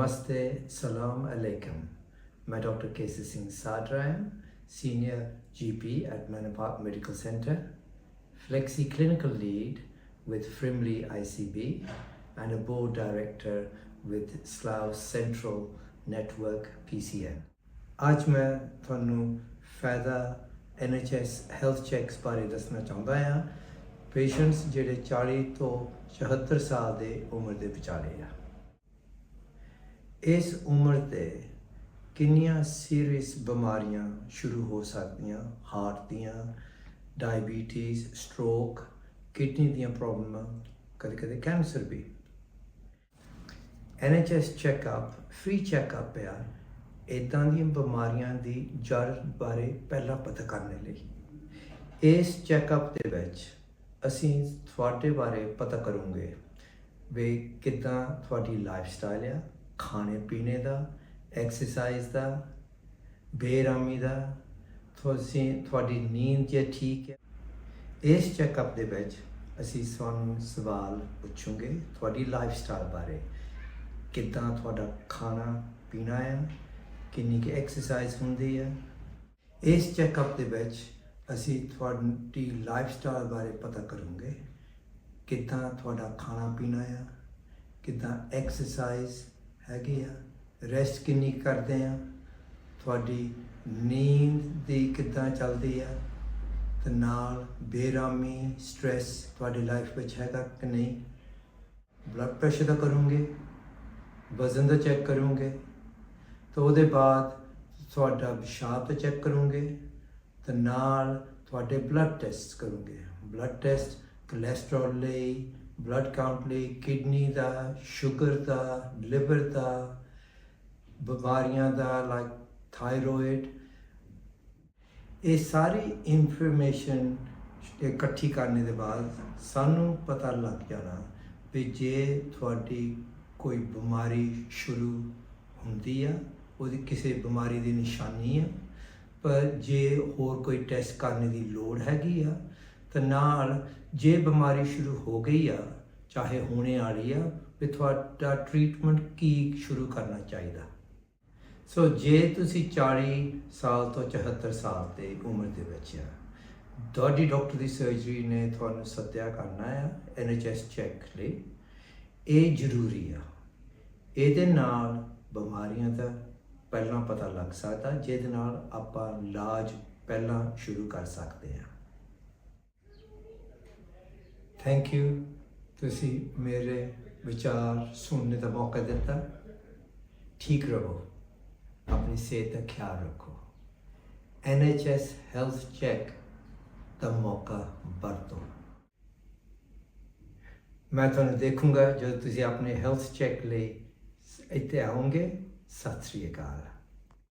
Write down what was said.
Namaste, Salam Alaikum. मैं doctor K C Singh Sadhaura am senior GP at Manor Park Medical Center, Flexi Clinical Lead with Frimley ICB, and a board director with Slough Central Network PCN. ਅੱਜ ਮੈਂ ਤੁਹਾਨੂੰ ਫਾਇਦਾ NHS health checks ਬਾਰੇ ਦੱਸਣਾ ਚਾਹੁੰਦਾ ਹਾਂ patients ਜਿਹੜੇ 40 ਤੋਂ 74 ਸਾਲ ਦੇ ਉਮਰ ਦੇ ਵਿਚਾਲੇ ਆ ਇਸ ਉਮਰ ਤੇ ਕਿੰਨੀਆਂ ਸੀਰੀਅਸ ਬਿਮਾਰੀਆਂ ਸ਼ੁਰੂ ਹੋ ਸਕਦੀਆਂ? ਹਾਰਟ ਦੀਆਂ, ਡਾਇਬੀਟੀਜ਼, ਸਟ੍ਰੋਕ, ਕਿਡਨੀ ਦੀਆਂ ਪ੍ਰੋਬਲਮਾਂ, ਕਦੇ ਕਦੇ ਕੈਂਸਰ ਵੀ। NHS ਚੈੱਕਅਪ, ਫ੍ਰੀ ਚੈੱਕਅਪ ਆ ਇਦਾਂ ਦੀਆਂ ਬਿਮਾਰੀਆਂ ਦੀ ਜੜ ਬਾਰੇ ਪਹਿਲਾਂ ਪਤਾ ਕਰਨ ਲਈ। ਇਸ ਚੈੱਕਅਪ ਦੇ ਵਿੱਚ ਅਸੀਂ ਤੁਹਾਡੇ ਬਾਰੇ ਪਤਾ ਕਰੂੰਗੇ ਵੀ ਕਿੱਦਾਂ ਤੁਹਾਡੀ ਲਾਈਫ ਸਟਾਈਲ ਆ ਖਾਣੇ ਪੀਣੇ ਦਾ ਐਕਸਰਸਾਈਜ਼ ਦਾ, ਬੇਰਾਮੀ ਦਾ, ਤੁਸੀਂ, ਤੁਹਾਡੀ ਨੀਂਦ ਜੇ ਠੀਕ ਹੈ, ਇਸ ਚੈੱਕਅਪ ਦੇ ਵਿੱਚ ਅਸੀਂ ਤੁਹਾਨੂੰ ਸਵਾਲ ਪੁੱਛਾਂਗੇ ਤੁਹਾਡੀ ਲਾਈਫ ਸਟਾਈਲ ਬਾਰੇ। ਕਿੱਦਾਂ ਤੁਹਾਡਾ ਖਾਣਾ ਪੀਣਾ ਹੈ ਕਿੰਨੀ ਕਿ ਐਕਸਰਸਾਈਜ਼ ਹੁੰਦੀ ਹੈ ਇਸ ਚੈੱਕਅਪ ਦੇ ਵਿੱਚ ਅਸੀਂ ਤੁਹਾਡੀ ਲਾਈਫ ਸਟਾਈਲ ਬਾਰੇ ਪਤਾ ਕਰਾਂਗੇ, ਕਿੱਦਾਂ ਤੁਹਾਡਾ ਖਾਣਾ ਪੀਣਾ ਹੈ ਕਿੱਦਾਂ ਐਕਸਰਸਾਈਜ਼ ਹੈਗੀ ਆ ਰੈਸਟ ਕਿੰਨੀ ਕਰਦੇ ਆ, ਤੁਹਾਡੀ ਨੀਂਦ ਦੀ ਕਿੱਦਾਂ ਚੱਲਦੀ ਆ, ਤੇ ਨਾਲ ਬੇਰਾਮੀ ਸਟ੍ਰੈਸ ਤੁਹਾਡੀ ਲਾਈਫ ਵਿੱਚ ਹੈਗਾ ਕਿ ਨਹੀਂ? ਬਲੱਡ ਪ੍ਰੈਸ਼ਰ ਦਾ ਕਰੋਗੇ, ਵਜ਼ਨ ਦਾ ਚੈੱਕ ਕਰੋਗੇ, ਤਾਂ ਉਹਦੇ ਬਾਅਦ ਤੁਹਾਡਾ ਪਿਸ਼ਾਬ ਦਾ ਚੈੱਕ ਕਰੋਗੇ, ਤੇ ਨਾਲ ਤੁਹਾਡੇ ਬਲੱਡ ਟੈਸਟ ਕਰੋਗੇ। ਬਲੱਡ ਟੈਸਟ ਕੋਲੇਸਟ੍ਰੋਲ ਲਈ ਬਲੱਡ ਕਾਊਂਟ ਲਈ ਕਿਡਨੀ ਦਾ ਸ਼ੂਗਰ ਦਾ ਲਿਵਰ ਦਾ, ਬਿਮਾਰੀਆਂ ਦਾ ਲਾਈਕ ਥਾਇਰੋਇਡ ਇਹ ਸਾਰੀ ਇਨਫੋਰਮੇਸ਼ਨ ਇਕੱਠੀ ਕਰਨ ਦੇ ਬਾਅਦ ਸਾਨੂੰ ਪਤਾ ਲੱਗ ਜਾਣਾ ਵੀ ਜੇ ਤੁਹਾਡੀ ਕੋਈ ਬਿਮਾਰੀ ਸ਼ੁਰੂ ਹੁੰਦੀ ਆ, ਉਹਦੀ ਕਿਸੇ ਬਿਮਾਰੀ ਦੀ ਨਿਸ਼ਾਨੀ ਆ, ਪਰ ਜੇ ਹੋਰ ਕੋਈ ਟੈਸਟ ਕਰਨ ਦੀ ਲੋੜ ਹੈਗੀ ਆ ਤਾਂ ਨਾਲ ਜੇ ਬਿਮਾਰੀ ਸ਼ੁਰੂ ਹੋ ਗਈ ਆ, ਚਾਹੇ ਹੋਣੇ ਵਾਲੀ ਆ, ਵੀ ਤੁਹਾਡਾ ਟ੍ਰੀਟਮੈਂਟ ਕੀ ਸ਼ੁਰੂ ਕਰਨਾ ਚਾਹੀਦਾ? ਸੋ ਜੇ ਤੁਸੀਂ 40 ਸਾਲ ਤੋਂ 74 ਸਾਲ ਦੇ ਉਮਰ ਦੇ ਵਿੱਚ ਆ, ਤੁਹਾਡੀ ਡਾਕਟਰ ਦੀ ਸਰਜਰੀ ਨੇ ਤੁਹਾਨੂੰ ਸੱਦਿਆ ਕਰਨਾ ਆ NHS ਚੈੱਕ ਲਈ। ਇਹ ਜ਼ਰੂਰੀ ਆ। ਇਹਦੇ ਨਾਲ ਬਿਮਾਰੀਆਂ ਦਾ ਪਹਿਲਾਂ ਪਤਾ ਲੱਗ ਸਕਦਾ, ਜਿਹਦੇ ਨਾਲ ਆਪਾਂ ਇਲਾਜ ਪਹਿਲਾਂ ਸ਼ੁਰੂ ਕਰ ਸਕਦੇ ਹਾਂ ਥੈਂਕ ਯੂ ਤੁਸੀਂ ਮੇਰੇ ਵਿਚਾਰ ਸੁਣਨੇ ਦਾ ਮੌਕਾ ਦਿੱਤਾ ਠੀਕ ਰਹੋ ਆਪਣੀ ਸਿਹਤ ਦਾ ਖਿਆਲ ਰੱਖੋ NHS ਹੈਲਥ ਚੈੱਕ ਦਾ ਮੌਕਾ ਵਰਤੋ ਮੈਂ ਤੁਹਾਨੂੰ ਦੇਖੂੰਗਾ ਜਦੋਂ ਤੁਸੀਂ ਆਪਣੇ ਹੈਲਥ ਚੈੱਕ ਲਈ ਇੱਥੇ ਆਓਗੇ ਸਤਿ ਸ੍ਰੀ ਅਕਾਲ